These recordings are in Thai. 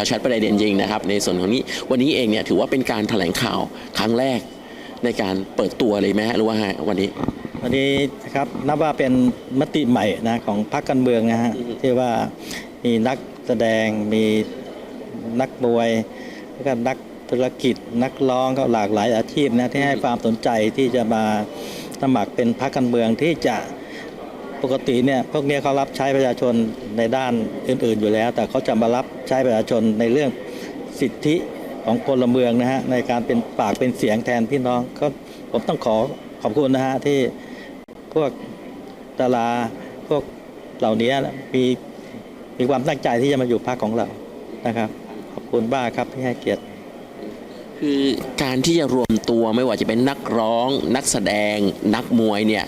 าราวชัดประเด็นจริงนะครับ ในส่วนของนี้วันนี้เองเนี่ยถือว่าเป็นการแถลงข่าวครั้งแรกในการเปิดตัวเลยไหมฮะหรือว่าวันนี้ วันนี้นะครับนับว่าเป็นมติใหม่นะของพรรคการเมืองนะฮะที่ว่ามีนักแสดงมีนักมวยแล้วก็นักธุรกิจนักร้องก็หลากหลายอาชีพนะที่ให้ความสนใจที่จะมาสมัครเป็นพรรคการเมืองที่จะ ปกติเนี่ยพวกนี้เขารับใช้ประชาชนในด้านอื่น ๆอยู่แล้ว แต่เขาจะมารับใช้ประชาชนในเรื่องสิทธิของพลเมืองนะฮะในการเป็นปากเป็นเสียงแทนพี่น้องก็ผมต้องขอขอบคุณนะฮะที่พวกดาราพวกเหล่านี้มีมีความตั้งใจที่จะมาอยู่พรรคของเรานะครับ ขอบคุณบ้าครับที่ให้เกียรติคือการที่จะรวมตัวไม่ว่าจะเป็นนักร้อง นักแสดงนักมวยเนี่ย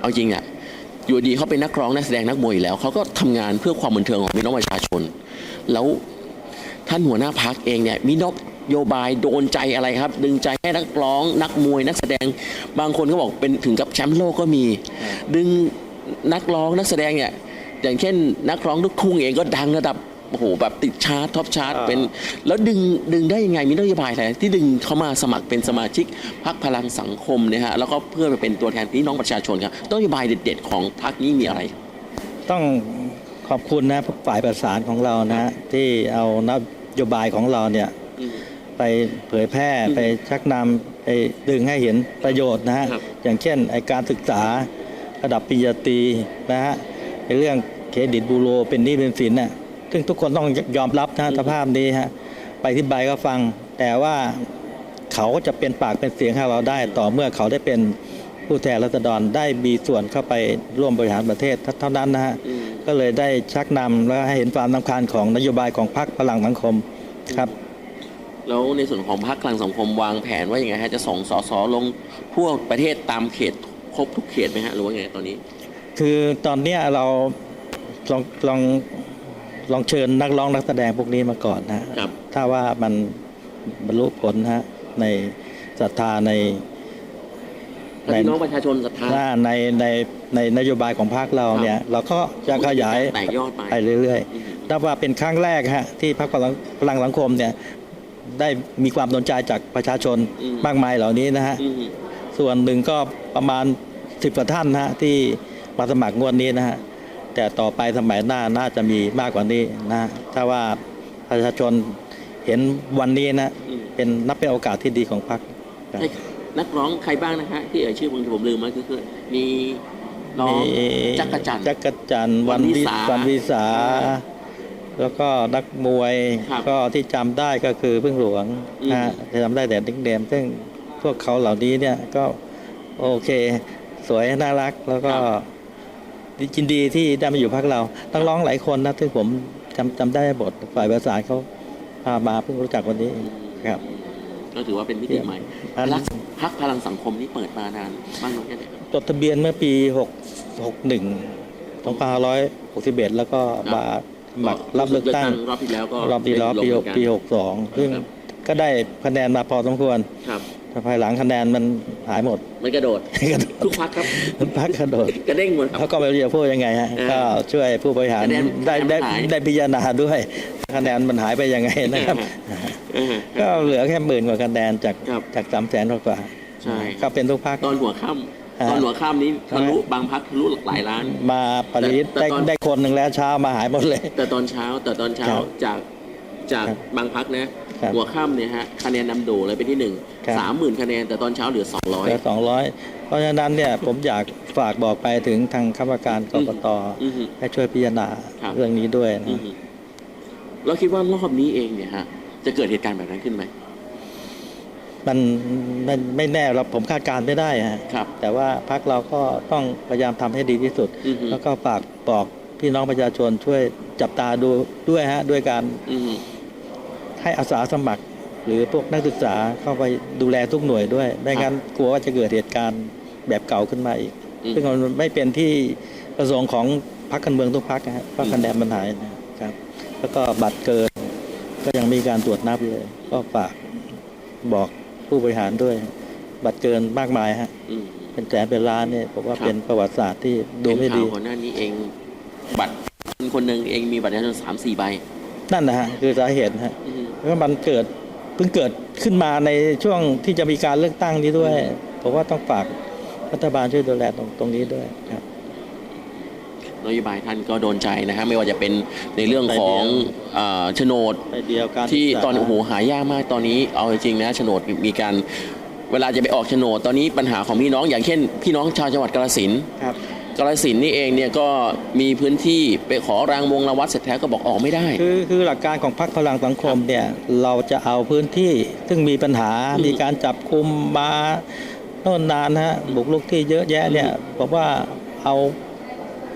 เอาจริงอะ อยู่ดีเขาเป็นนักร้องนักแสดงนักมวยอยู่แล้วเขาก็ทำงานเพื่อความบันเทิงของพี่น้องประชาชน แล้วท่านหัวหน้าพักเองเนี่ยมีนโยบายโดนใจอะไรครับ ดึงใจให้นักร้องนักมวยนักแสดงบางคนก็บอกเป็นถึงกับแชมป์โลกก็มี ดึงนักร้องนักแสดงเนี่ยอย่างเช่น นักร้องลูกทุ่งเองก็ดังระดับ โอ้โหแบบติดชาร์ตท็อปชาร์ตอ่าเป็นแล้วดึงดึงได้ยังไงมีนโยบายอะไรที่ดึงเขามาสมัครเป็นสมาชิกพรรคพลังสังคมเนี่ยฮะแล้วก็เพื่อมาเป็นตัวแทนพี่น้องประชาชนครับนโยบายเด็ด ๆ ของพรรคนี้มีอะไร ต้องขอบคุณนะฝ่ายประสานของเรานะฮะที่เอานโยบายของเราเนี่ยไปเผยแพร่อืมไปชักนำไปดึงให้เห็นประโยชน์นะฮะครับอย่างเช่นไอการศึกษาระดับปริญญาตรีนะฮะในเรื่องเครดิตบูโรเป็นหนี้เป็นสินน่ะ ซึ่งทุกคนต้องยอมรับนะสภาพนี้ฮะไปที่ใบก็ฟัง แต่ว่าเขาก็จะเป็นปากเป็นเสียงให้เราได้ ต่อเมื่อเขาได้เป็นผู้แทนรัษฎรได้มีส่วนเข้าไปร่วมบริหารประเทศเท่านั้นนะฮะอืมก็เลยได้ชักนำและให้เห็นความสำคัญของนโยบายของพรรคพลังสังคมครับแล้วในส่วนของพรรคพลังสังคมวางแผนว่าอย่างไงฮะจะส่งสสลงทั่วประเทศตามเขตครบทุกเขตไหมฮะหรือว่าไงตอนนี้ คือตอนเนี้ยเราลองลอง ลองเชิญนักร้องนักแสดงพวกนี้มาก่อนนะครับ ถ้าว่ามันบรรลุผลนะฮะในศรัทธาในถ้าพี่น้องประชาชนศรัทธาในในในนโยบายของพรรคเราเนี่ย เราก็จะขยายแตกยอดไป ไปเรื่อยอืมๆนับว่าเป็นครั้งแรกฮะที่พรรคพลังพลังสังคมเนี่ยได้มีความสนใจจากประชาชนมากมายเหล่านี้นะฮะ อืมส่วนหนึ่งก็ประมาณสิบกว่าท่านนะฮะที่มาสมัครงวดนี้นะฮะ แต่ต่อไปสมัยหน้าน่าจะมีมากกว่านี้นะฮะถ้าว่าประชาชนเห็นวันนี้นะอืมเป็นนับเป็นโอกาสที่ดีของพรรคครับให้นักร้องใครบ้างนะฮะที่เอ่ยชื่อบางทีผมลืมมาคือคือมีน้องมีจักรจันทร์จักรจันทร์วันวิวันวิสาวันวิสา แล้วก็นักมวยครับก็ที่จำได้ก็คือพึ่งหลวงอืมนะฮะที่จำได้แต่ดิ๊กเดมซึ่งพวกเขาเหล่านี้เนี่ยก็โอเค สวยน่ารักแล้วก็ ยินดีที่ได้มาอยู่พักเราต้องร้องหลายคนนะที่ผมจำจำได้บทฝ่ายประสานเขาพามาเพิ่งรู้จักวันนี้ครับ ก็ถือว่าเป็นมิติใหม่อันรักพักพลังสังคมนี่เปิดมานานบ้างน้อยแค่ไหนครับ จดทะเบียนเมื่อปี6 61 2561 แล้วก็มาสมัครรับเลือกตั้งรอบที่แล้วก็รอบที่แล้วปีได้ลงหกปีเหมือนหกสองซึ่งครับก็ได้คะแนนมาพอสมควรกันครับ แต่ภายหลังคะแนนมันหายหมด มันกระโดด ทุกพักครับพักกระโดดกระเด้งหมดคเขารับก็ไม่รู้จะพูดยังไงฮะอ่าก็ช่วยผู้บริหารคะแนนได้ได้คะแนนหาย ได้พิจารณาด้วยคะแนนมันหายไปยังไงนะครับเออก็เหลือแค่หมื่นกว่าคะแนนจากครับจากสามแสนกว่าใช่ ก็เป็นทุกพัก ตอนหัวค่ำอ่าตอนหัวค่ำนี้ใช่ทะลุบางพักทะลุหลายล้าน มาปริศแต่ได้ตอน ได้คนหนึ่งแล้วเช้ามาหายหมดเลย แต่ตอนเช้าแต่ตอนเช้าครับจากจากครับ บางพักนะ ครับหัวค่ำเนี่ยฮะคะแนนนำโด่งเลยเป็นที่หนึ่งครับ สามหมื่นคะแนนแต่ตอนเช้าเหลือสองร้อย เหลือสองร้อยเพราะฉะนั้นเนี่ยผมอยากฝากบอกไปถึงทางคณะกรรมการกกตอือฮึให้ช่วยพิจารณาครับ เรื่องนี้ด้วยอืนะอฮึเราคิดว่ารอบนี้เองเนี่ยฮะจะเกิดเหตุการณ์แบบนั้นขึ้นไหมมันมันไม่แน่เราผมคาดการณ์ไม่ได้ฮะครับ แต่ว่าพักเราก็ต้องพยายามทำให้ดีที่สุด อือฮึ แล้วก็ฝากบอกพี่น้องประชาชนช่วยจับตาดูด้วยฮะด้วยการอือฮึ ให้อาสาสมัคร หรือพวกนักศึกษาเข้าไปดูแลทุกหน่วยด้วย ไม่งั้นกลัวว่าจะเกิดเหตุการณ์แบบเก่าขึ้นมาอีก ซึ่งมันไม่เป็นที่ประสงค์ของพรรคการเมืองทุกพรรคนะฮะเพราะคะแนนมันหายนะครับ แล้วก็บัตรเกินก็ยังมีการตรวจนับเลย ก็ฝากบอกผู้บริหารด้วย บัตรเกินมากมายฮะอืมเป็นแสนเป็นล้านเนี่ยผมว่าครับเป็นประวัติศาสตร์ที่ดูไม่เห็นดีข่าวก่อนหน้านี้เอง บัตรคนคนหนึ่งเองมีบัตรประชาชนสามสี่ใบ นั่นนะฮะคือสาเหตุนะฮะเพราะมันเกิดเพิ่งเกิดขึ้นมาในช่วงที่จะมีการเลือกตั้งนี้ด้วยผมว่าต้องฝากรัฐบาลช่วยดูแลตรงตรงนี้ด้วยครับนโยบายท่านก็โดนใจนะฮะไม่ว่าจะเป็นในเรื่องของเอ่อโฉนดไปเดียวการที่ศึกษาตอนโอ้โหหายากมากตอนนี้เอาจริงๆนะโฉนดมีการเวลาจะไปออกโฉนดตอนนี้ปัญหาของพี่น้องอย่างเช่น พี่น้องชาวจังหวัดกาฬสินธุ์ครับ กาฬสินธุ์นี่เองเนี่ยก็มีพื้นที่ไปขอรางวงรางวัดเสร็จแล้วก็บอกออกไม่ได้ คือคือหลักการของพรรคพลังสังคมเนี่ยเราจะเอาพื้นที่ซึ่งมีปัญหาอืมมีการจับคุมมาโน่นนานนะฮะบุกลุกที่เยอะแยะเนี่ยบอกว่าเอา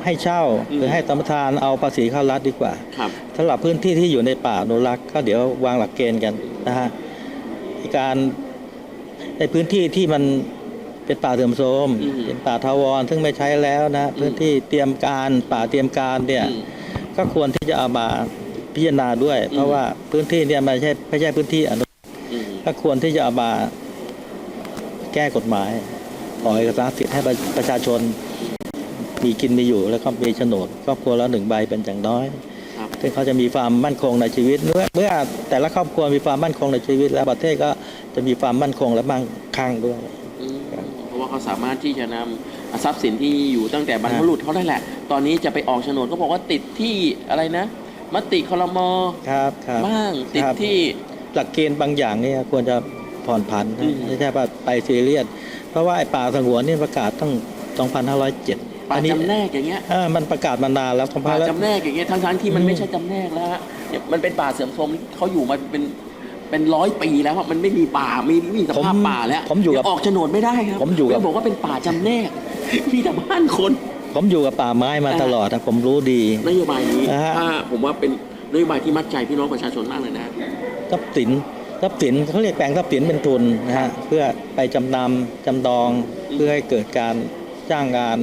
ให้เช่าหรือให้สัมปทานเอาภาษีเข้ารัฐดีกว่าครับสำหรับพื้นที่ที่อยู่ในป่าอนุรักษ์ก็เดี๋ยววางหลักเกณฑ์กันนะฮะการในพื้นที่ที่มัน เป็นป่าเสื่อมโทรมอืมเป็นป่าทาวรซึ่งไม่ใช้แล้วนะพื้นที่เตรียมการป่าเตรียมการเนี่ยอืมก็ควรที่จะเอามาพิจารณาด้วย เพราะว่าพื้นที่เนี่ยไม่ใช่ไม่ใช่พื้นที่อนุอืมก็ควรที่จะเอามาแก้กฎหมายขอเอกสารสิทธิ์ให้ประประชาชนมีกินมีอยู่ แล้วก็มีโฉนดครอบครัวละหนึ่งใบเป็นอย่างน้อย ครับ ซึ่งเขาจะมีความมั่นคงในชีวิตเมื่อเมื่อแต่ละครอบครัวมีความมั่นคงในชีวิต แล้วประเทศก็จะมีความมั่นคงและมั่งคั่งด้วยอืมเพราะ ว่าเขาสามารถที่จะนำทรัพย์สินที่อยู่ตั้งแต่บรรพบุรุษเขาได้แหละ ตอนนี้จะไปออกโฉนดก็บอกว่าติดที่อะไรนะ มติคลมครับครับบ้างติดครับที่ หลักเกณฑ์บางอย่างเนี่ยควรจะผ่อนผันนะอืมไม่ใช่ว่าไปซีเรียสเพราะว่าไอ้ป่าสงวนนี่ประกาศตั้ง 2507ป่าอันนี้จำแนกอย่างเงี้ยเออมันประกาศมานานแล้วป่า2500จำแนกอย่างเงี้ยทั้งทั้งๆที่มันอืมไม่ใช่จำแนกแล้วฮะเนี่ยมันเป็นป่าเสื่อมโทรมเขาอยู่มาเป็น เป็นร้อยปีแล้วอะมันไม่มีป่าไม่มีสภาพป่าแล้วผมอยู่กับเดี๋วออกโฉนดไม่ได้ครับผมอยู่กับ แล้วบอกว่าเป็นป่าจำแนก มีแต่บ้านคน ผมอยู่กับป่าไม้มาตลอดนะผมรู้ดี นโยบายนี้อ่าฮะ ถ้าผมว่าเป็นนโยบายที่มัดใจพี่น้องประชาชนมากเลยนะ ทรัพย์สินทรัพย์สินเขาเรียกแปลงทรัพย์สินเป็นทุนนะฮะเพื่อไปจำนำจำดองเพื่อให้เกิดการจ้างงาน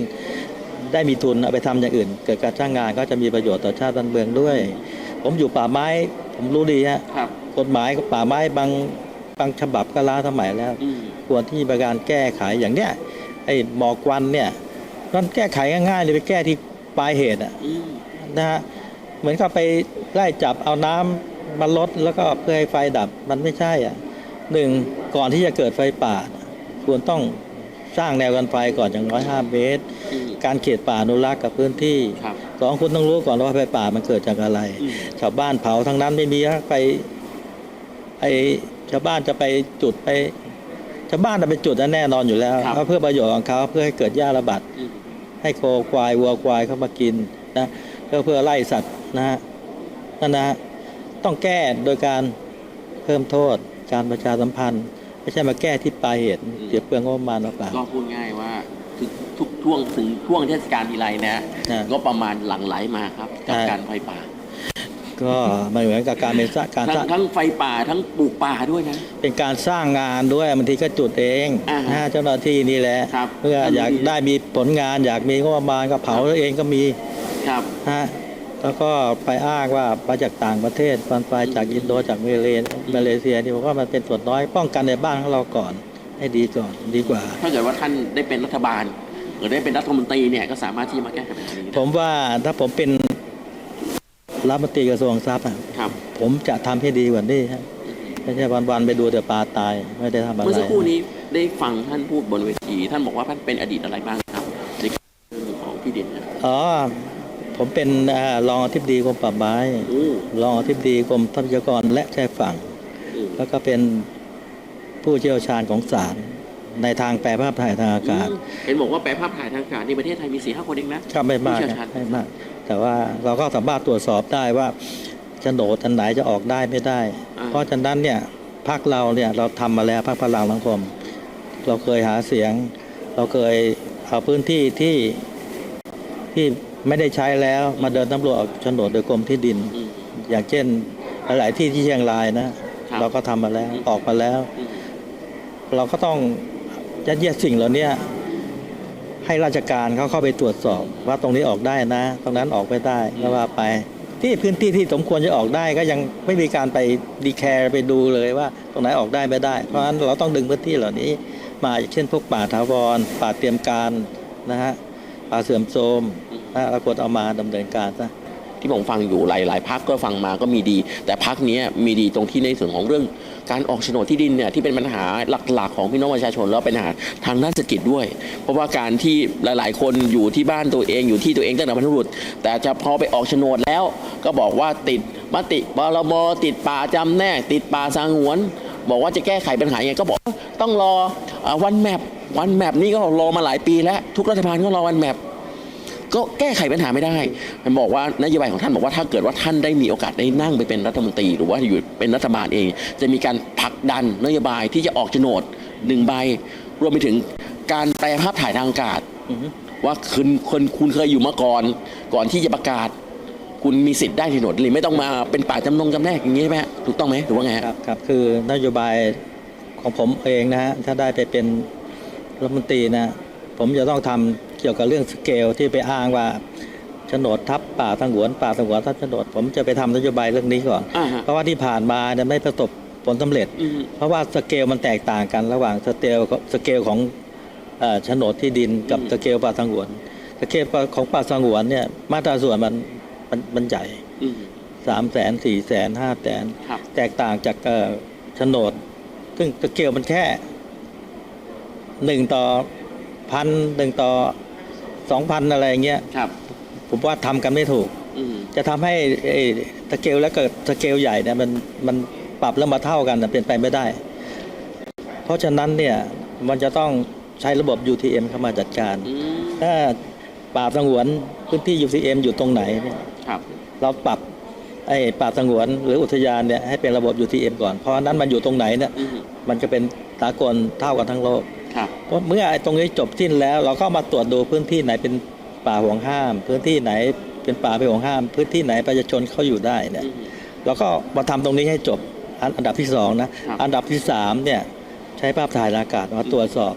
ได้มีทุนเอาไปทำอย่างอื่น เกิดการจ้างงานก็จะมีประโยชน์ต่อชาติบ้านเมืองด้วย ผมอยู่ป่าไม้ ผมรู้ดีฮะครับ กฎหมายกับป่าไม้บางบางฉบับก็ล้าสมัยแล้วอืมควรที่มีการแก้ไขอย่างเนี้ยไอ้หมอกควันเนี่ยมันแก้ไขง่ายๆเลยไปแก้ที่ปลายเหตุอะอืมนะฮะเหมือนกับไปไล่จับเอาน้ำมาลดแล้วก็เพื่อให้ไฟดับมันไม่ใช่อะหนึ่งก่อนที่จะเกิดไฟป่าน่ะควรต้องสร้างแนวกันไฟก่อนอย่างน้อยห้าเมตรอืมการเขตป่าอนุรักษ์กับพื้นที่ครับสองคุณต้องรู้ก่อนว่าไฟป่ามันเกิดจากอะไรอืมชาวบ้านเผาทั้งนั้นไม่มีฮะไป ไอชาวบ้านจะไปจุดไปชาวบ้านจะไปจุดนั้นแน่นอนอยู่แล้วครับเพราะเพื่อประโยชน์ของเขาเพื่อให้เกิดหญ้าระบาดอืมให้โคควายวัวควายเข้ามากินนะเพื่อเพื่อไล่สัตว์นะฮะนั่นนะฮะต้องแก้โดยการเพิ่มโทษ การประชาสัมพันธ์ ไม่ใช่มาแก้ที่ปลายเหตุเสียเปลืองงบประมาณเปล่าก็พูดง่ายว่าทุกทุกช่วงถึงช่วงเทศกาลทีไรนะนะก็ประมาณหลั่งไหลมาครับกับใช่ การไฟป่า ก็มันเหมือนกับการเป็นสร้างการทั้สร้างงทั้งไฟป่าทั้งปลูกป่าด้วยนะ เป็นการสร้างงานด้วยบางทีก็จุดเองอ่าฮะนะฮะเจ้าหน้าที่นี่แหละครับเพื่ออยากได้มีผลงาน อยากมีงบประมาณก็เผาเองก็มีครับฮะแล้วก็ไปอ้างว่ามาจากต่างประเทศฟันไฟจากอินโดจากมาเลมาเลเซียนี่ผมว่ามันเป็นส่วนน้อยป้องกันในบ้านของเราก่อน ให้ดีก่อนดีกว่า ถ้าเกิดว่าท่านได้เป็นรัฐบาล หรือได้เป็นรัฐมนตรีเนี่ยก็สามารถที่จะมาแก้ไขปัญหานี้ผได้มว่าถ้าผมเป็น รัฐมนตรีกระทรวงทรัพย์อะครับผมจะทำให้ดีกว่านี้ฮะไม่ใช่วันๆไปดูแต่ปลาตายไม่ได้ทำอะไรเมื่อสักครู่นี้ได้ฟังท่านพูดบนเวที ท่านบอกว่าท่านเป็นอดีตอะไรบ้างครับในเรื่องของที่ดินนะอ๋อผมเป็นเอ่อรองอธิบดีกรมป่าไม้อืมรองอธิบดีกรมทรัพยากรและชายฝั่งอืมแล้วก็เป็นผู้เชี่ยวชาญของศาลในทางแปรภาพถ่ายทางอากาศอืมเห็นบอกว่าแปลภาพถ่ายทางอากาศในประเทศไทยมีสี่ห้าคนเองนะก็ไม่มากผู้เชี่ยวชาญไม่มากแต่ว่าเราก็สามารถตรวจสอบได้ว่าโฉนดอันไหนจะออกได้ไม่ได้อ่าเพราะฉะนั้นเนี่ยพักเราเนี่ยเราทำมาแล้วพักพลังสังคม เราเคยหาเสียง เราเคยเอาพื้นที่ที่ที่ไม่ได้ใช้แล้วมาเดินตำรวจออกโฉนดโดยกรมที่ดินอืมอย่างเช่นหลายๆที่ที่เชียงรายนะครับเราก็ทำมาแล้วออกมาแล้วอืมเราก็ต้องยัดเยียดสิ่งเหล่านี้ ให้ราชการเขาเข้าไปตรวจสอบ ว่าตรงนี้ออกได้นะ ตรงนั้นออกไม่ได้ก็ว่าไป ที่พื้นที่ที่สมควรจะออกได้ก็ยังไม่มีการไปดีแคร์ไปดูเลยว่า ตรงไหนออกได้ไม่ได้ เพราะฉะนั้นเราต้องดึงพื้นที่เหล่านี้ มาอย่างเช่นพวกป่าถาวร ป่าเตรียมการนะฮะป่าเสื่อมโทรมนะเราควรเอามาดำเนินการซะที่ผมฟังอยู่หลายๆพักก็ฟังมาก็มีดี แต่พักนี้ยมีดีตรงที่ในส่วนของเรื่อง การออกโฉนดที่ดินเนี่ยที่เป็นปัญหาหลักๆ ของพี่น้องประชาชนแล้วเป็นปัญหาทางด้านเศรษฐกิจด้วย เพราะว่าการที่หลายๆ คนอยู่ที่บ้านตัวเองอยู่ที่ตัวเองตั้งแต่บรรพบุรุษแต่จะพอไปออกโฉนดแล้วก็บอกว่าติดมติบรบติดป่าจำแนกติดป่าสงวน บอกว่าจะแก้ไขปัญหายังไงก็บอกต้องรอวันแมปวันแมปนี่ก็รอมาหลายปีแล้ว ทุกรัฐบาลก็รอวันแมป ก็แก้ไขปัญหาไม่ได้มันบอกว่านโยบายของท่านบอกว่าถ้าเกิดว่าท่านได้มีโอกาสได้นั่งไปเป็นรัฐมนตรี หรือว่าอยู่เป็นรัฐบาลเอง จะมีการผลักดันนโยบายที่จะออกโฉนดหนึ่งใบ รวมไปถึงการแปลภาพถ่ายทางอากาศอือฮึว่าคุณคนคุณเคยอยู่มาก่อน ก่อนที่จะประกาศ คุณมีสิทธิ์ได้โฉนดหรือไม่ต้องมาเป็นป่าจำนงจำแนกอย่างนี้ใช่ไหมฮะถูกต้องไหมหรือว่าไงฮะครับครับคือนโยบายของผมเองนะฮะถ้าได้ไปเป็นรัฐมนตรีนะผมจะต้องทำ เกี่ยวกับเรื่องสเกลที่ไปอ้างว่าโฉนดทับป่าสงวนป่าสงวนทับโฉนดผมจะไปทำนโยบายเรื่องนี้ก่อน อ่าฮะ เพราะว่าที่ผ่านมาเนี่ยไม่ประสบผลสำเร็จ อืม เพราะว่าสเกลมันแตกต่างกันระหว่างสเกลสเกลของเอ่อโฉนดที่ดินกับอืม สเกลป่าสงวนสเกลของป่าสงวนเนี่ยมาตราส่วนมันมันมันใหญ่อืมสามแสนสี่แสนห้าแสนครับ แตกต่างจากเอ่อโฉนด ซึ่งสเกลมันแค่หนึ่งต่อพันหนึ่งต่อ สองพันอะไรอย่างเงี้ยครับ ผมว่าทำกันไม่ถูก อืมจะทำให้ไอ้สเกลแล้วเกิดสเกลใหญ่เนี่ยมันมันปรับแล้วมาเท่ากันน่ะเป็นไปไม่ได้ เพราะฉะนั้นเนี่ยมันจะต้องใช้ระบบ UTM เข้ามาจัดการ อืมถ้าป่าสงวนพื้นที่ UTM อยู่ตรงไหนเนี่ย ครับเราปรับไอ้ป่าสงวนหรืออุทยานเนี่ยให้เป็นระบบ UTM ก่อน เพราะอันนั้นมันอยู่ตรงไหนเนี่ย อืมมันจะเป็นสากลเท่ากันทั้งโลกครับ เพราะเมื่อไอ้ตรงนี้จบสิ้นแล้ว เราก็มาตรวจดูพื้นที่ไหนเป็นป่าห่วงห้าม พื้นที่ไหนเป็นป่าไม่ห่วงห้าม พื้นที่ไหนประชาชนเขาอยู่ได้เนี่ยอืมเราก็มาทำตรงนี้ให้จบอันอันดับที่สองนะครับอันดับที่สามเนี่ยใช้ภาพถ่ายอากาศมาตรวจสอบ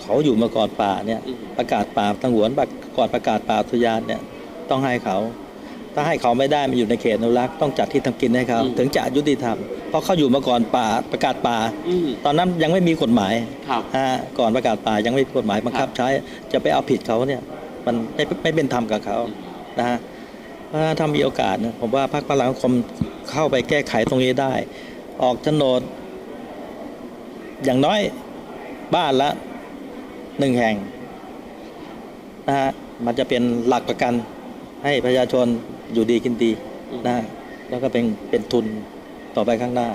เขาอยู่มาก่อนป่าเนี่ยอืมประกาศป่าสงวนก่อนประกาศป่าอุทยานเนี่ยต้องให้เขา ถ้าให้เขาไม่ได้มันอยู่ในเขตอนุรักษ์ต้องจัดที่ทำกินให้เขาอืมถึงจะยุติธรรมเพ ราะเขาอยู่มาก่อนป่าประกาศป่า อืม ตอนนั้นยังไม่มีกฎหมายครับ อ่าก่อนประกาศป่ายังไม่มีกฎหมายบังคับใช้จะไปเอาผิดเขาเนี่ยมันไม่ไม่เป็นธรรมกับเขานะฮะเพราะฉะนั้นถ้ามีโอกาสนะผมว่าพรรคพลังสังคมเข้าไปแก้ไขตรงนี้ได้ ออกโฉนด อย่างน้อยบ้านละหนึ่งแห่งนะฮะมันจะเป็นหลักประกันให้ประชาชนอยู่ดีกินดีนะฮะแล้วก็เป็นเป็นทุน ต่อไปข้างหน้า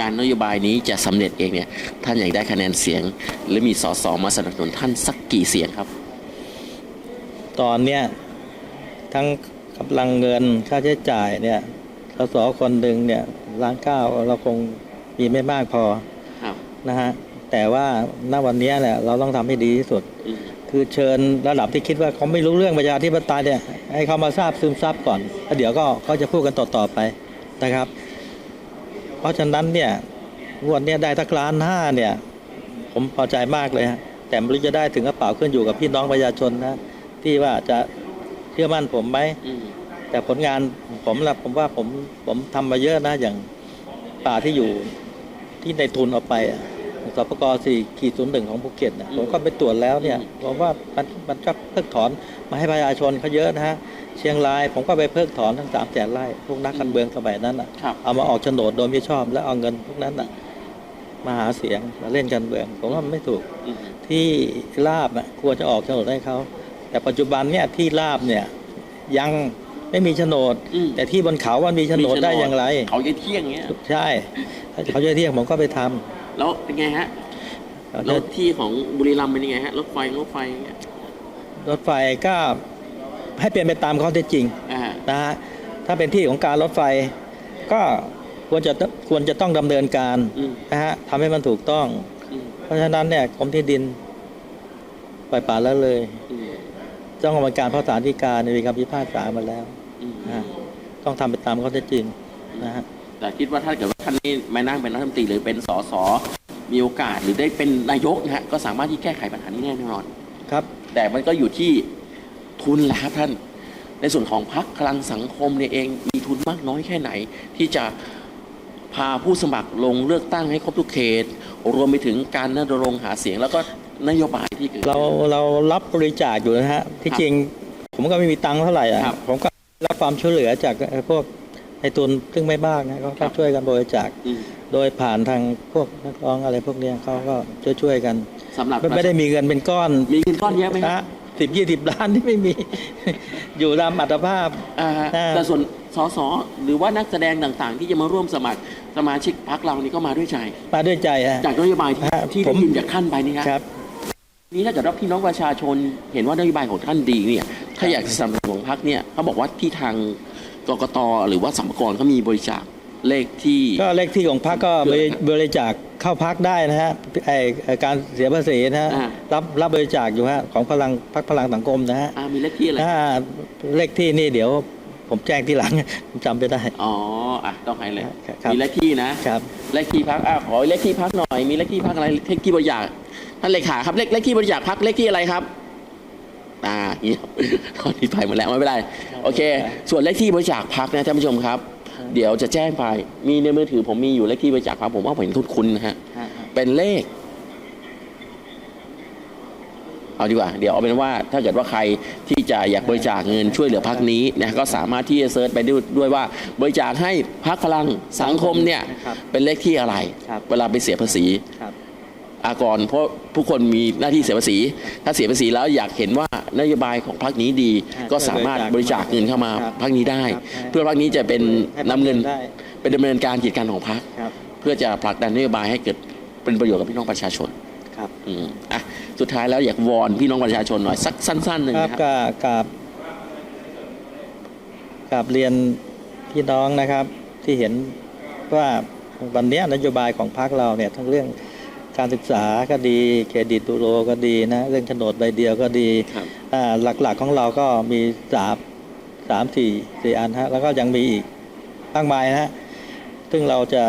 การนโยบายนี้จะสำเร็จเองเนี่ยท่านอยากได้คะแนนเสียง หรือมีสสมาสนับสนุนท่านสักกี่เสียงครับ ตอนเนี้ยทั้งกำลังเงินค่าใช้จ่ายเนี่ยสสคนหนึ่งเนี่ยล้านเก้าเราคงมีไม่มากพอครับนะฮะแต่ว่าณวันเนี้ยเนี่ยเราต้องทำให้ดีที่สุดอืมคือเชิญระดับที่คิดว่าเขาไม่รู้เรื่องประชาธิปไตยเนี่ยให้เขามาทราบซึมซับก่อนแล้วเดี๋ยวก็เขาจะพูดกันต่อๆไป นะครับ เพราะฉะนั้นเนี่ยงวดเนี้ยได้ทักล้านห้าเนี่ยผมพอใจมากเลยฮะแต่ไม่รู้จะได้ถึงกระเป๋าขึ้นอยู่กับพี่น้องประชาชนนะที่ว่าจะเชื่อมั่นผมไหมอืมแต่ผลงานผมละผมว่าผมผมทำมาเยอะนะอย่างป่าที่อยู่ที่ในทุนเอาไปอะสปกสี่ขีดศูนย์หนึ่งของภูเก็ตนะผมก็ไปตรวจแล้วเนี่ยผมว่ามันมันก็เพิกถอนมาให้ประชาชนเขาเยอะนะฮะ เชียงรายผมก็ไปเพิกถอนทั้งสามแสนไร่พวกนักการเมืองสมัยนั้นอะครับเอามาออกโฉนดโดยไม่ชอบแล้วเอาเงินพวกนั้นอะมาหาเสียงมาเล่นการเมืองผมว่ามันไม่ถูกอืมที่ลาบน่ะควรจะออกโฉนดให้เขาแต่ปัจจุบันเนี่ยที่ลาบเนี่ยยังไม่มีโฉนดอืมแต่ที่บนเขามันมีโฉนดได้อย่างไร เขาจะเที่ยงเงี้ยใช่ถ้าเขาจะเที่ยงผมก็ไปทแล้วเป็นไงฮะำแล้วที่ของบุรีรัมย์เป็นยังไงฮะรถไฟรถไฟเงี้ยรถไฟก็ ให้เป็นไปตามข้อเท็จจริงอ่านะฮะถ้าเป็นที่ของการรถไฟ ก็ควรจะควรจะต้องดำเนินการอืมนะฮะทำให้มันถูกต้องอืมเพราะฉะนั้นเนี่ยกรมที่ดินปล่อยป่าแล้วเลยอืมเจ้ากรรมการภาษาธิการมีคำพิพากษามาแล้วอืมนะฮะต้องทำไปตามข้อเท็จจริงนะฮะแต่คิดว่าถ้าเกิดว่าท่านนี้มานั่งเป็นรัฐมนตรีหรือเป็นสสมีโอกาสหรือได้เป็นนายกนะฮะก็สามารถที่แก้ไขปัญหานี้แน่นอน ครับ แต่มันก็อยู่ที่ ทุนแหละครับท่าน ในส่วนของพรรคพลังสังคมเนี่ยเองมีทุนมากน้อยแค่ไหน ที่จะพาผู้สมัครลงเลือกตั้งให้ครบทุกเขต รวมไปถึงการนรงค์หาเสียงแล้วก็นโยบายที่เกิดเราเรารับบริจาคอยู่นะฮะที่ครับจริงผมก็ไม่มีตังค์เท่าไหร่อะครับผมก็รับความช่วยเหลือจากเอ่อพวกในทุนซึ่งไม่มากนะเขาก็ช่วยกันบริจาคอืมโดยผ่านทางพวกนักร้องอะไรพวกเนี้ยเขาก็ช่วยช่วยๆกันสำหรับไม่ไม่ได้มีเงินเป็นก้อน มีเงินก้อนเยอะไหมครับนะ สิบยี่สิบล้านที่ไม่มี อยู่ตามอัตภาพ อ่าฮะอ่า แต่ส่วนสสหรือว่านักแสดงต่างๆ ที่จะมาร่วมสมัครสมาชิกพรรคเรานี่ก็มาด้วยใจ มาด้วยใจฮะ จากนโยบายที่ฮะที่ผได้ม ยินจากท่านไปนี่ครับครับนี่ถ้าเกิดว่าพี่น้องประชาชนเห็นว่านโยบายของท่านดีเนี่ยถ้าอยากสนับสนุนพรรคเนี่ยเขาบอกว่าที่ทางกกตหรือว่าสัมภากรเขามีบริจาคเลขที่ ก็เลขที่ของพรรคก็บริบริจาค เข้าพรรคได้นะฮะไอไอ้การเสียภาษีนะฮะอ่า รับรับบริจาคอยู่ฮะของพลังพรรคพลังสังคมนะฮะอ่ามีเลขที่อะไร ถ้าเลขที่นี่เดี๋ยวผมแจ้งทีหลัง ผมจำไม่ได้ อ๋ออะต้องให้เลย ครับ มีเลขที่นะ ครับ เลขที่พักอะขอเลขที่พักหน่อย มีเลขที่พักอะไร เลขที่บริจาค ท่านเลขาครับ เลขเลขที่บริจาคพักเลขที่อะไรครับ อ่าเงียบ ตอนนี้ไปหมดแล้วไม่เป็นไร โอเค ส่วนเลขที่บริจาคพักนะท่านผู้ชมครับ เดี๋ยวจะแจ้งไป มีในมือถือผมมีอยู่เลขที่บริจาคพักผมว่าผมเห็นคุ้นๆนะฮะ เป็นเลข เอาดีกว่า เดี๋ยวเอาเป็นว่าถ้าเกิดว่าใครที่จะอยากบริจาคเงินช่วยเหลือพักนี้นะก็สามารถที่จะเซิร์ชไปด้วยด้วยว่า บริจาคให้พักพลังสังคมเนี่ยครับเป็นเลขที่อะไรครับเวลาไปเสียภาษีครับ อากร เพราะผู้คนมีหน้าที่เสียภาษี ถ้าเสียภาษีแล้วอยากเห็นว่านโยบายของพรรคนี้ดีอ่าก็สามารถบริจาคเงินเข้ามาครับพรรคนี้ได้ครับเพื่อพรรคนี้จะเป็นให้นำเงินได้เป็นดำเนินการกิจการของพรรคครับเพื่อจะผลักดันนโยบายให้เกิดเป็นประโยชน์กับพี่น้องประชาชนครับอืมอะสุดท้ายแล้วอยากวอนพี่น้องประชาชนหน่อยสักสั้นๆหนึ่งครับนะครับกราบกราบกราบเรียนพี่น้องนะครับที่เห็นว่าวันเนี้ยนโยบายของพรรคเราเนี่ยทั้งเรื่อง การศึกษาก็ดีเครดิตบูโรก็ดีนะเรื่องโฉนดใบเดียวก็ดีครับอ่าหลักๆของเราก็มีสามสามสี่สี่อันฮะแล้วก็ยังมีอีกมากมายนะฮะซึ่งเราจะ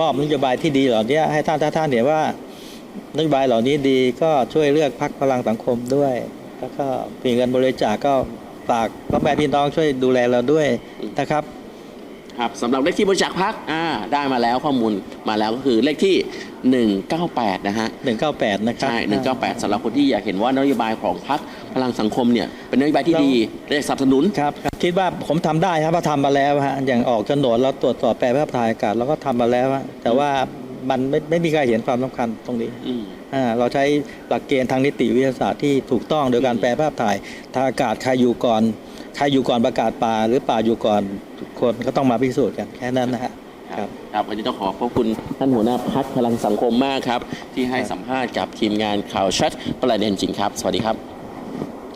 มอบนโยบายที่ดีเหล่านี้ให้ท่านถ้าท่านเห็นว่านโยบายเหล่านี้ดีก็ช่วยเลือกพักพลังสังคมด้วย แล้วก็มีเงินบริจาคก็ฝากพ่อแม่พี่น้องช่วยดูแลเราด้วยนะครับ ครับสำหรับเลขที่บริจาคพักอ่าได้มาแล้วข้อมูลมาแล้วก็คือเลขที่ 198 นะฮะ 198 นะครับ ใช่ 198สำหรับคนที่อยากเห็นว่านโยบายของพักพลังสังคมเนี่ย เป็นนโยบายที่ดีและสนับสนุน ครับครับคิดว่าผมทำได้ครับเพราะทำมาแล้วฮะ อย่างออกโฉนดเราตรวจสอบแปลภาพถ่ายอากาศเราก็ทำมาแล้วฮะ แต่ว่ามันไม่ไม่มีใครเห็นความสำคัญตรงนี้อืมอ่าเราใช้หลักเกณฑ์ทางนิติวิทยาศาสตร์ที่ถูกต้องโดยการแปลภาพถ่ายทางอากาศใครอยู่ก่อน ใครอยู่ก่อนประกาศป่าหรือป่าอยู่ก่อนทุก คนก็ต้องมาพิสูจน์กันแค่นั้นนะฮะ ครับครับวันนี้ต้องขอขอบคุณท่านหัวหน้าพักพลังสังคมมากครับ ที่ให้สัมภาษณ์กับทีมงานข่าวชัดประเด็นจริงครับ สวัสดีครับ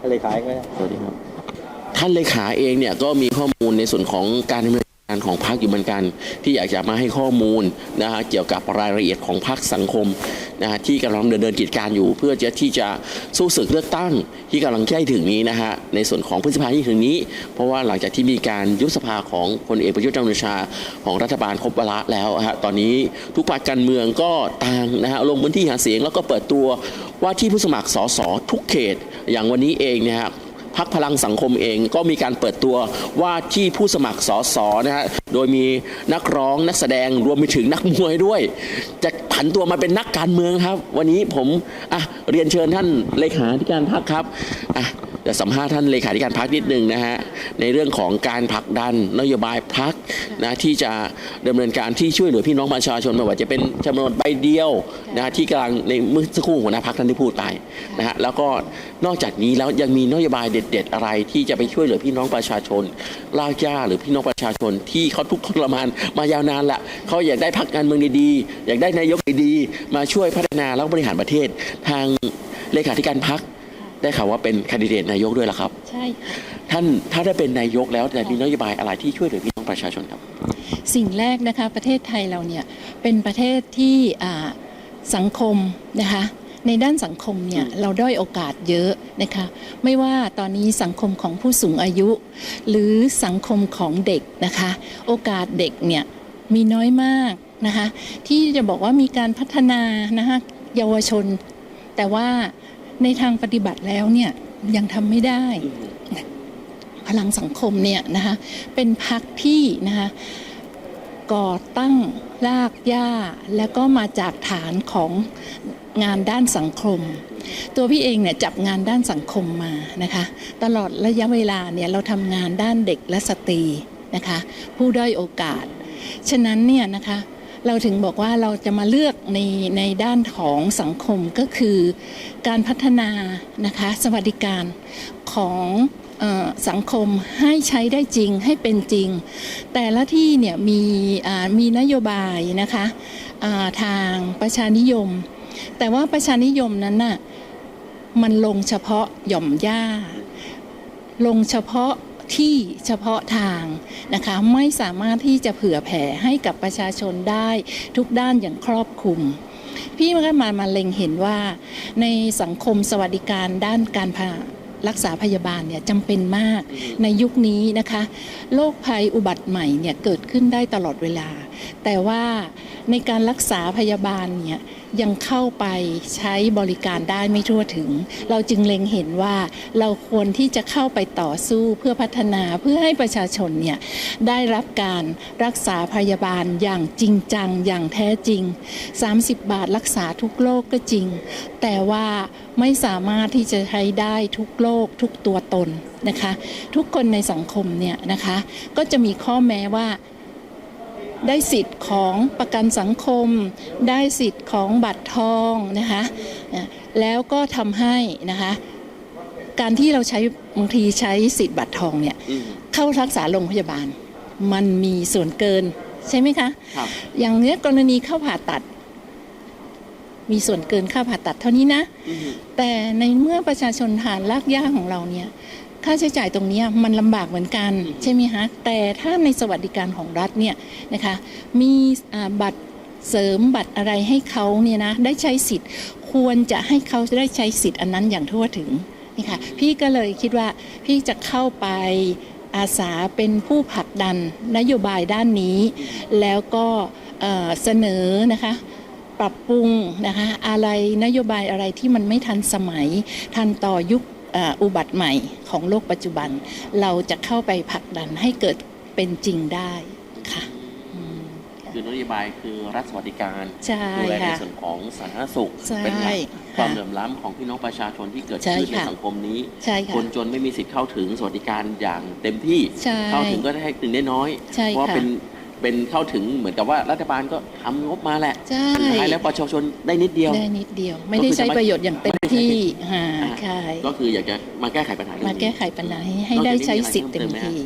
อะไรขายก็ได้สวัสดีครับ ท่านเลขาเองเนี่ยก็มีข้อมูลในส่วนของการดำเนิน การของพรรคอยู่เหมือนกัน ที่อยากจะมาให้ข้อมูลนะฮะเกี่ยวกับรายละเอียดของพรรคสังคมนะฮะที่กำลังเดินเดินกิจการอยู่ เพื่อจะที่จะสู้ศึกเลือกตั้งที่กำลังใกล้ถึงนี้นะฮะในส่วนของพฤษภาที่ถึงนี้ เพราะว่าหลังจากที่มีการยุบสภาของพลเอกประยุทธ์จันทร์โอชาของรัฐบาลครบวาระแล้วฮะตอนนี้ทุกพรรคการเมืองก็ต่างนะฮะลงพื้นที่หาเสียงแล้วก็เปิดตัวว่าที่ผู้สมัครสสทุกเขต อย่างวันนี้เองเนี่ยฮะ พักพลังสังคมเองก็มีการเปิดตัวว่าที่ผู้สมัครสสนะฮะโดยมีนักร้องนักแสดงรวมไปถึงนักมวยด้วย จะผันตัวมาเป็นนักการเมืองครับ วันนี้ผมอะเรียนเชิญท่านเลขาธิการพักครับอะ เดี๋ยวสัมภาษณ์ท่านเลขาธิการพักนิดนึงนะฮะในเรื่องของการผลักดันนโยบายพักนะที่จะดำเนินการที่ช่วยเหลือพี่น้องประชาชนไม่ว่าจะเป็นจำนวนใบเดียวนะที่กำลังในเมื่อสักครู่หัวหน้าพักท่านได้พูดไปนะฮะแล้วก็นอกจากนี้แล้วยังมีนโยบายเด็ด ๆ อะไรที่จะไปช่วยเหลือพี่น้องประชาชนลากย่าหรือพี่น้องประชาชนที่เขาทุกข์ทรมานมายาวนานละเขาอยากได้พักการเมืองดีๆอยากได้นายกดีๆมาช่วยพัฒนาแล้วบริหารประเทศทางเลขาธิการพัก ได้ข่าวว่าเป็นแคนดิเดตนายกด้วยล่ะครับ ใช่ค่ะท่านถ้าได้เป็นนายกแล้วจะมีนโยบายอะไรที่ช่วยเหลือพี่น้องประชาชนครับ สิ่งแรกนะคะประเทศไทยเราเนี่ยเป็นประเทศที่อ่าสังคมนะคะในด้านสังคมเนี่ยเราด้อยโอกาสเยอะนะคะไม่ว่าตอนนี้สังคมของผู้สูงอายุ หรือสังคมของเด็กนะคะโอกาสเด็กเนี่ยมีน้อยมากนะคะที่จะบอกว่ามีการพัฒนานะคะเยาวชน แต่ว่า ในทางปฏิบัติแล้วเนี่ยยังทำไม่ได้ พลังสังคมเนี่ยนะคะเป็นพักที่นะคะก่อตั้งรากหญ้าแล้วก็มาจากฐานของงานด้านสังคม ตัวพี่เองเนี่ยจับงานด้านสังคมมานะคะ ตลอดระยะเวลาเนี่ยเราทำงานด้านเด็กและสตรีนะคะ ผู้ด้อยโอกาส ฉะนั้นเนี่ยนะคะ เราถึงบอกว่าเราจะมาเลือกในในด้านของสังคมก็คือการพัฒนานะคะสวัสดิการของสังคมให้ใช้ได้จริงให้เป็นจริง แต่ละที่เนี่ยมีมีนโยบายนะคะาทางประชานิยม แต่ว่าประชานิยมนั้นน่ะมันลงเฉพาะหย่อมหญ้าลงเฉพาะ ที่เฉพาะทางนะคะไม่สามารถที่จะเผื่อแผ่ให้กับประชาชนได้ทุกด้านอย่างครอบคลุมพี่มันก็มามาเล็งเห็นว่าในสังคมสวัสดิการด้านการพารักษาพยาบาลเนี่ยจำเป็นมากในยุคนี้นะคะโรคภัยอุบัติใหม่เนี่ยเกิดขึ้นได้ตลอดเวลา แต่ว่าในการรักษาพยาบาลเนี่ย ยังเข้าไปใช้บริการได้ไม่ทั่วถึง เราจึงเล็งเห็นว่าเราควรที่จะเข้าไปต่อสู้เพื่อพัฒนาเพื่อให้ประชาชนเนี่ยได้รับการรักษาพยาบาลอย่างจริงจังอย่างแท้จริง 30 บาทรักษาทุกโรคก็จริง แต่ว่าไม่สามารถที่จะใช้ได้ทุกโรคทุกตัวตนนะคะ ทุกคนในสังคมเนี่ยนะคะ ก็จะมีข้อแม้ว่า ได้สิทธิ์ของประกันสังคม ได้สิทธิ์ของบัตรทองนะคะอะแล้วก็ทำให้นะคะการที่เราใช้บางทีใช้สิทธิ์บัตรทองเนี่ยอืมเข้ารักษาโรงพยาบาล มันมีส่วนเกินใช่ไหมคะครับอย่างเนี้ยกรณีเข้าผ่าตัด มีส่วนเกินค่าผ่าตัดเท่านี้นะอืมแต่ในเมื่อประชาชนฐานรากหญ้าของเราเนี่ย ค่าใช้จ่ายตรงนี้มันลำบากเหมือนกัน ใช่ไหมคะแต่ถ้าในสวัสดิการของรัฐเนี่ยนะคะมีบัตรเสริมบัตรอะไรให้เขาเนี่ยนะได้ใช้สิทธิ์ ควรจะให้เขาได้ใช้สิทธิ์อันนั้นอย่างทั่วถึงนี่ค่ะพี่ก็เลยคิดว่าพี่จะเข้าไปอาสาเป็นผู้ผลักดันนโยบายด้านนี้ แล้วก็เสนอนะคะปรับปรุงนะคะอะไรนโยบายอะไรที่มันไม่ทันสมัยทันต่อยุค อ่ออุบัติใหม่ของโลกปัจจุบัน เราจะเข้าไปผลักดันให้เกิดเป็นจริงได้ค่ะอืมคือนโยบายคือรัฐสวัสดิการใช่ดูแลในค่ะส่วนของสาธารณสุขใช่เป็นหลักค่ะความเหลื่อมล้ำของพี่น้องประชาชนที่เกิดใช่ขึ้นในค่ะสังคมนี้ใช่ค่ะคนจนไม่มีสิทธิ์เข้าถึงสวัสดิการอย่างเต็มที่ใช่เข้าถึงก็ได้ให้ถึงได้น้อยใช่เพราะว่าค่ะเป็น เป็นเข้าถึงเหมือนกับว่ารัฐบาลก็ทำงบมาแหละใช่ สุดท้ายแล้วประชาชนได้นิดเดียว ได้นิดเดียว ไม่ได้ใช้ประโยชน์อย่างเต็มที่ค่ะอ่าใช่ก็คืออยากจะมาแก้ไขปัญหาเรื่องมานี้ แก้ไขปัญหาให้ให้นอกจากได้นี้ใช้มีอะไรสิทธิ์เต็มเพิ่มเติมไหมฮะที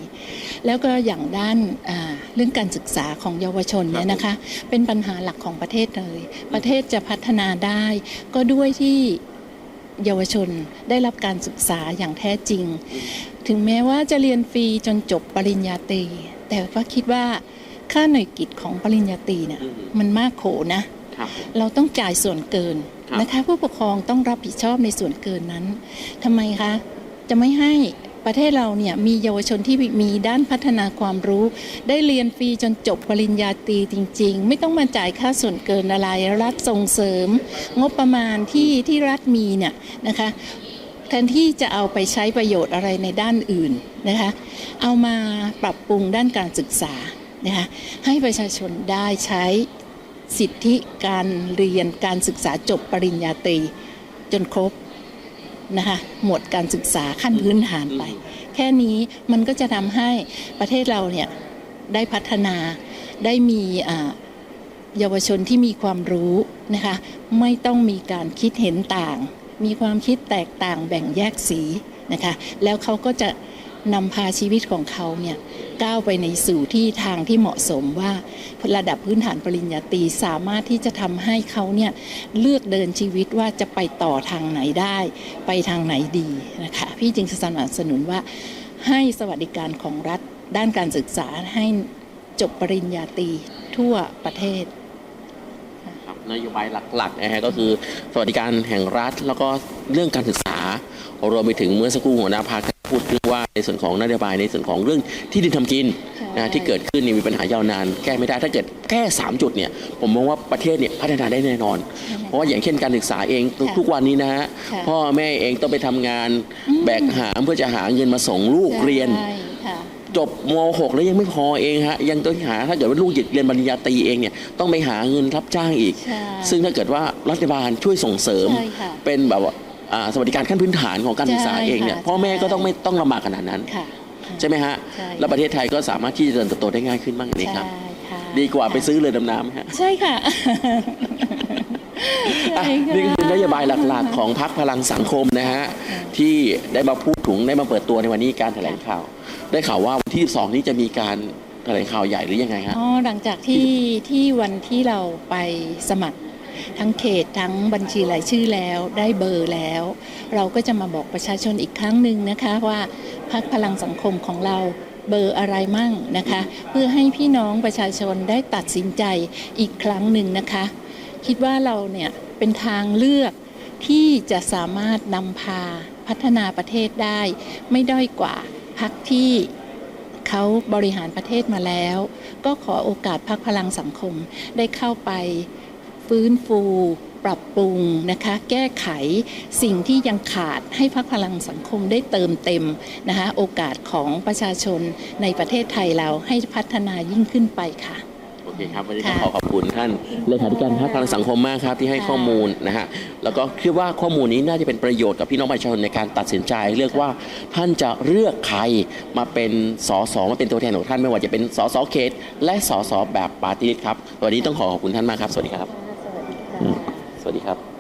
แล้วก็อย่างด้านอ่าเรื่องการศึกษาของเยาวชนเนี่ยนะคะ เป็นปัญหาหลักของประเทศเลย ประเทศจะพัฒนาได้ ก็ด้วยที่เยาวชนได้รับการศึกษาอย่างแท้จริงถึงแม้ว่าจะเรียนฟรีจนจบปริญญาตรีแต่ก็คิดว่า ค่าหน่วยกิจของปริญญาตรีเนี่ยอืมมันมากโขนะครับเราต้องจ่ายส่วนเกินครับนะคะ ผู้ปกครองต้องรับผิดชอบในส่วนเกินนั้นทำไมคะ จะไม่ให้ประเทศเราเนี่ยมีเยาวชนที่มีด้านพัฒนาความรู้ ได้เรียนฟรีจนจบปริญญาตรีจริง ๆ ไม่ต้องมาจ่ายค่าส่วนเกินอะไรรัฐส่งเสริม งบประมาณที่ที่รัฐมีเนี่ยนะคะแทนที่จะเอาไปใช้ประโยชน์อะไรในด้านอื่นนะคะ เอามาปรับปรุงด้านการศึกษา นะคะให้ประชาชนได้ใช้สิทธิการเรียนการศึกษาจบปริญญาตรี จนครบนะคะหมวดการศึกษาขั้นพื้นฐานไป แค่นี้มันก็จะทำให้ประเทศเราเนี่ยได้พัฒนาได้มีอ่าเยาวชนที่มีความรู้นะคะไม่ต้องมีการคิดเห็นต่าง มีความคิดแตกต่างแบ่งแยกสีนะคะแล้วเขาก็จะ นำพาชีวิตของเขาเนี่ยก้าวไปในสู่ที่ทางที่เหมาะสมว่าระดับพื้นฐานปริญญาตรีสามารถที่จะทำให้เขาเนี่ยเลือกเดินชีวิตว่าจะไปต่อทางไหนได้ ไปทางไหนดีนะคะพี่จึงสนับสนุนว่าให้สวัสดิการของรัฐด้านการศึกษาให้จบปริญญาตรีทั่วประเทศครับนโยบายหลักๆนะฮะก็คือสวัสดิการแห่งรัฐ แล้วก็เรื่องการศึกษารวมไปถึงเมื่อสักครู่หัวหน้าพรรค พูดเรื่องว่าในส่วนของนโยบายในส่วนของเรื่องที่ดินทำกินใช่นะที่เกิดขึ้นเนี่ยมีปัญหายาวนาน แก้ไม่ได้ถ้าเกิดแก้ 3 จุดเนี่ยผมมองว่าประเทศเนี่ยพัฒนาได้แน่นอน เพราะว่าอย่างเช่นการศึกษาเองค่ะทุกวันนี้นะฮะค่ะพ่อแม่เองต้องไปทำงานอืมแบกหามเพื่อจะหาเงินมาส่งลูกเรียนใช่ค่ะจบม .6 แล้วยังไม่พอเองฮะยังต้องหาถ้าเกิดว่าลูกเรียนปริญญาตรีเองเนี่ยต้องไปหาเงินรับจ้างอีกใช่ซึ่งถ้าเกิดว่ารัฐบาลช่วยส่งเสริมใช่ค่ะเป็นแบบว่า อ่าสวัสดิการขั้นพื้นฐานของการศึกษาใช่เองเนี่ยค่ะพ่อแม่ก็ใช่ต้องไม่ต้องลำบากขนาดนั้น ค่ะ ใช่ไหมฮะ ใช่ แล้วประเทศไทยก็สามารถที่จะเดินเติบโตได้ง่ายขึ้นบ้างเลยครับ ใช่ค่ะดีกว่าไปซื้อเรือดำน้ำไหมฮะใช่ค่ะอะใช่ค่ะ นี่คือนโยบายหลักๆ ของพรรคพลังสังคมนะฮะ ที่ได้มาพูดถึงได้มาเปิดตัวในวันนี้การแถลงข่าว ได้ข่าวว่าวันที่12นี้จะมีการแถลงข่าวใหญ่หรือยังไงฮะ อ๋อหลังจากที่ที่วันที่เราไปสมัคร ทั้งเขตทั้งบัญชีรายชื่อแล้วได้เบอร์แล้ว เราก็จะมาบอกประชาชนอีกครั้งหนึ่งนะคะว่าพักพลังสังคมของเราเบอร์อะไรมั่งนะคะ เพื่อให้พี่น้องประชาชนได้ตัดสินใจอีกครั้งหนึ่งนะคะ คิดว่าเราเนี่ยเป็นทางเลือกที่จะสามารถนำพาพัฒนาประเทศได้ ไม่ด้อยกว่าพักที่เขาบริหารประเทศมาแล้ว ก็ขอโอกาสพักพลังสังคมได้เข้าไป ฟื้นฟู ปรับปรุงนะคะ แก้ไขสิ่งที่ยังขาดให้พักพลังสังคมได้เติมเต็มนะคะโอกาสของประชาชนในประเทศไทยเราให้พัฒนายิ่งขึ้นไปค่ะโอเคครับวันนี้ต้องค่ะขอขอบคุณท่านเลขาธิการพรรคพลังสังคมมากครับที่ให้ค่ะข้อมูลนะฮะแล้วก็คิดว่าข้อมูลนี้น่าจะเป็นประโยชน์กับพี่น้องประชาชนในการตัดสินใจ เลือกว่าท่านจะเลือกใครมาเป็นสสมาเป็นตัวแทนของท่านไม่ว่าจะเป็นสสเขต และสสแบบปาร์ตี้ลิสต์ครับวันนี้ต้องขอขอบคุณท่านมากครับสวัสดีครับสวัสดีค่ะ สวัสดีครับ